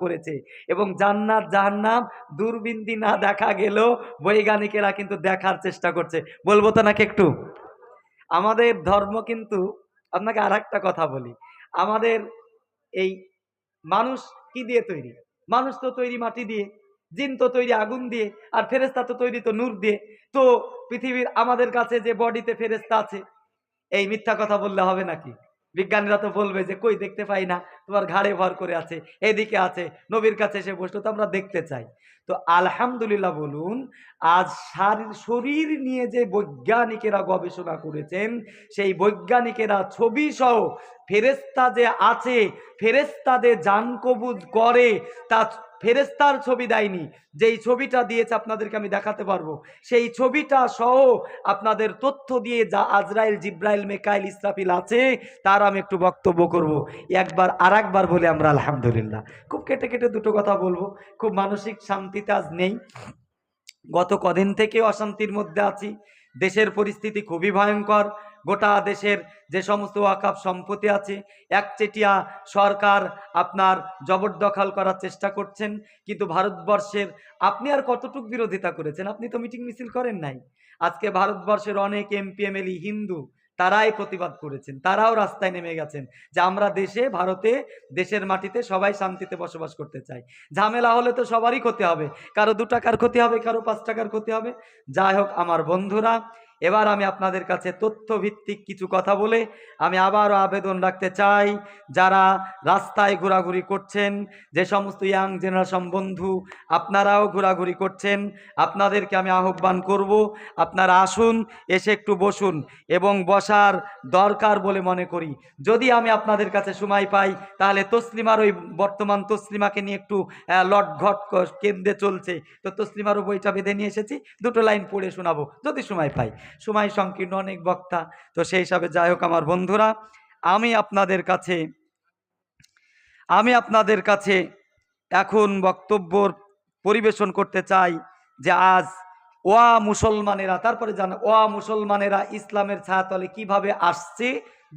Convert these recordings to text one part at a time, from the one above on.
করেছে। এবং জান্নাত, জাহান্নাম দূরবিন্দি না দেখা গেলেও বৈজ্ঞানিকেরা কিন্তু দেখার চেষ্টা করছে। বলব তো নাকি একটু? আমাদের ধর্ম কিন্তু, আপনাকে আর কথা বলি। আমাদের এই মানুষ কি দিয়ে তৈরি? মানুষ তো তৈরি মাটি দিয়ে, জিন তো তৈরি আগুন দিয়ে, আর ফেরেস্তা তো তৈরি তো নূর দিয়ে। তো পৃথিবীর আমাদের কাছে যে বডিতে ফেরেস্তা আছে, এই মিথ্যা কথা বললে হবে নাকি? বিজ্ঞানীরা তো বলবে যে, কই দেখতে পাই না, তোমার ঘাড়ে ভর করে আছে, এদিকে আছে, নবীর কাছে এসে বসল, তো আমরা দেখতে চাই। তো আলহামদুলিল্লাহ বলুন, আজ শারীর, শরীর নিয়ে যে বৈজ্ঞানিকেরা গবেষণা করেছেন, সেই বৈজ্ঞানিকেরা ছবি সহ ফেরেস্তা যে আছে ফেরেস্তা যে জান কবুজ করে, তা ফেরেস্তার ছবি দেয়নি। যেই ছবিটা দিয়েছে আপনাদেরকে আমি দেখাতে পারব। সেই ছবিটা সহ আপনাদের তথ্য দিয়ে যা আজরাইল, জিব্রাইল, মেকাইল, ইসরাফিল আছে, তার আমি একটু বক্তব্য করব। একবার আর একবার বলে আমরা আলহামদুলিল্লাহ। খুব কেটে কেটে দুটো কথা বলব। খুব মানসিক শান্তিতে আজ নেই। গত কদিন থেকে অশান্তির মধ্যে আছি। দেশের পরিস্থিতি খুবই ভয়ঙ্কর। গোটা দেশের যে সমস্ত ওয়াকাপ সম্পত্তি আছে, একচেটিয়া সরকার আপনার জবরদখল করার চেষ্টা করছেন, কিন্তু ভারতবর্ষের আপনি আর কতটুক বিরোধিতা করেছেন? আপনি তো মিটিং মিছিল করেন নাই। আজকে ভারতবর্ষের অনেক এমপি এমএলই হিন্দু, তারাই প্রতিবাদ করেছেন। তারাও রাস্তায় নেমে গেছেন। যে আমরা দেশে, ভারতে, দেশের মাটিতে সবাই শান্তিতে বসবাস করতে চাই। ঝামেলা হলে তো সবারই ক্ষতি হবে। কারও দু টাকার ক্ষতি হবে, কারও পাঁচ টাকার ক্ষতি হবে। যাই হোক, আমার বন্ধুরা এবার আমি আপনাদের কাছে তথ্য ভিত্তিক কিছু কথা বলে আমি আবারও আবেদন রাখতে চাই। যারা রাস্তায় ঘোরাঘুরি করছেন, যে সমস্ত ইয়াং জেনারেশন বন্ধু, আপনারাও ঘোরাঘুরি করছেন, আপনাদেরকে আমি আহ্বান করব, আপনারা আসুন, এসে একটু বসুন এবং বসার দরকার বলে মনে করি। যদি আমি আপনাদের কাছে সময় পাই, তাহলে তসলিমার ওই বর্তমান তসলিমাকে নিয়ে একটু লটঘট কেন্দ্রে চলছে। তো তসলিমারও বইটা বেঁধে নিয়ে এসেছি, দুটো লাইন পড়ে শোনাবো, যদি সময় পাই। সময় সংকীর্ণ অনেক বক্তা। তো সেই হিসাবে যাই হোক আমার বন্ধুরা, আমি আপনাদের কাছে, আমি আপনাদের কাছে এখন বক্তব্য পরিবেশন করতে চাই যে আজ ওয়া মুসলমানেরা, তারপরে জান, ওয়া মুসলমানেরা ইসলামের ছায়াতলে কীভাবে আসছে,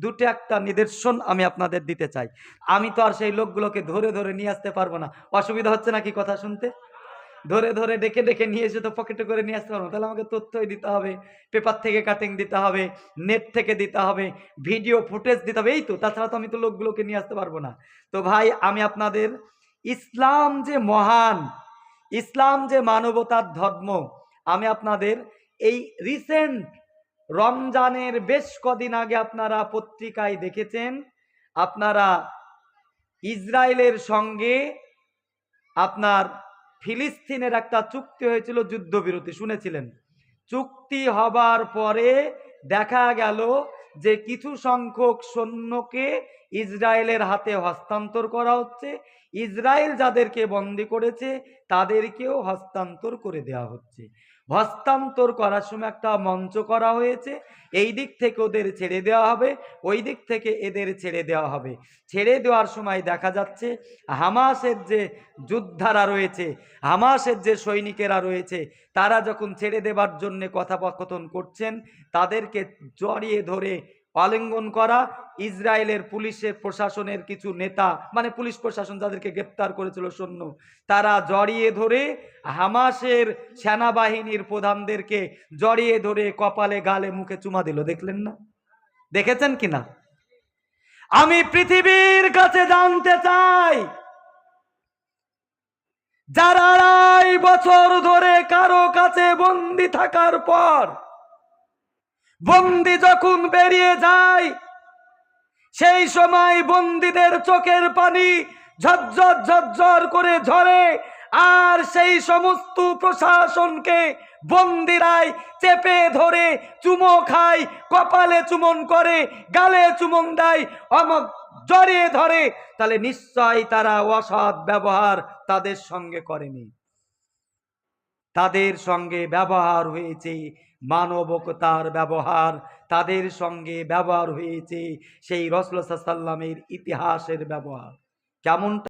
দুটো একটা নিদর্শন আমি আপনাদের দিতে চাই। আমি তো আর সেই লোকগুলোকে ধরে ধরে নিয়ে আসতে পারব না। অসুবিধা হচ্ছে নাকি কথা শুনতে? ধরে ধরে, ডেকে ডেকে নিয়ে এসে তো পকেটে করে নিয়ে আসতে পারব। তাহলে আমাকে তথ্যই দিতে হবে পেপার থেকে কাটিং দিতে হবে নেট থেকে দিতে হবে ভিডিও ফুটেজ দিতে হবে, এই তো। তাছাড়া তো আমি তো লোকগুলোকে নিয়ে আসতে পারব না। তো ভাই, আমি আপনাদের ইসলাম যে মহান, ইসলাম যে মানবতার ধর্ম, আমি আপনাদের এই রিসেন্ট রমজানের বেশ কদিন আগে আপনারা পত্রিকায় দেখেছেন। আপনারা ইসরায়েলের সঙ্গে আপনার ফিলিস্তিনের একটা চুক্তি হয়েছিল যুদ্ধবিরতি, শুনেছিলেন? চুক্তি হবার পরে দেখা গেল যে কিছু সংখ্যক সৈন্যকে ইসরায়েলের হাতে হস্তান্তর করা হচ্ছে। ইসরায়েল যাদেরকে বন্দি করেছে, তাদেরকেও হস্তান্তর করে দেওয়া হচ্ছে। হস্তান্তর করার সময় একটা মঞ্চ করা হয়েছে। এই দিক থেকে ওদের ছেড়ে দেওয়া হবে, ওই দিক থেকে এদের ছেড়ে দেওয়া হবে। ছেড়ে দেওয়ার সময় দেখা যাচ্ছে, হামাসের যে যোদ্ধারা রয়েছে, হামাসের যে সৈনিকেরা রয়েছে, তারা যখন ছেড়ে দেবার জন্য কথাপকথন করছেন, তাদেরকে জড়িয়ে ধরে আলিঙ্গন করা ইসরায়েলের পুলিশের প্রশাসনের কিছু নেতা মানে পুলিশ প্রশাসন যাদেরকে গ্রেপ্তার করেছিল সৈন্য, তারা জড়িয়ে ধরে হামাসের সেনাবাহিনীর প্রধানদেরকে জড়িয়ে ধরে কপালে গালে মুখে চুমা দিল। দেখলেন না? দেখেছেন কি না? আমি পৃথিবীর কাছে জানতে চাই, যারা আড়াই বছর ধরে কারও কাছে বন্দি থাকার পর বন্দি যখন বেরিয়ে যায়, সেই সময় বন্দীদের চোখের পানি ঝরঝর ঝরঝর করে ঝরে, আর সেই সমস্ত প্রশাসনকে বন্দিরাই চেপে ধরে, চুমো খায়, কপালে চুমন করে, গালে চুমন দেয়, অমক জড়িয়ে ধরে। তাহলে নিশ্চয় তারা অসৎ ব্যবহার তাদের সঙ্গে করেনি। তাদের সঙ্গে ব্যবহার হয়েছে মানবকতার ব্যবহার তাদের সঙ্গে ব্যবহার হয়েছে সেই রসুল সাল্লামের ইতিহাসের ব্যবহার। কেমনটা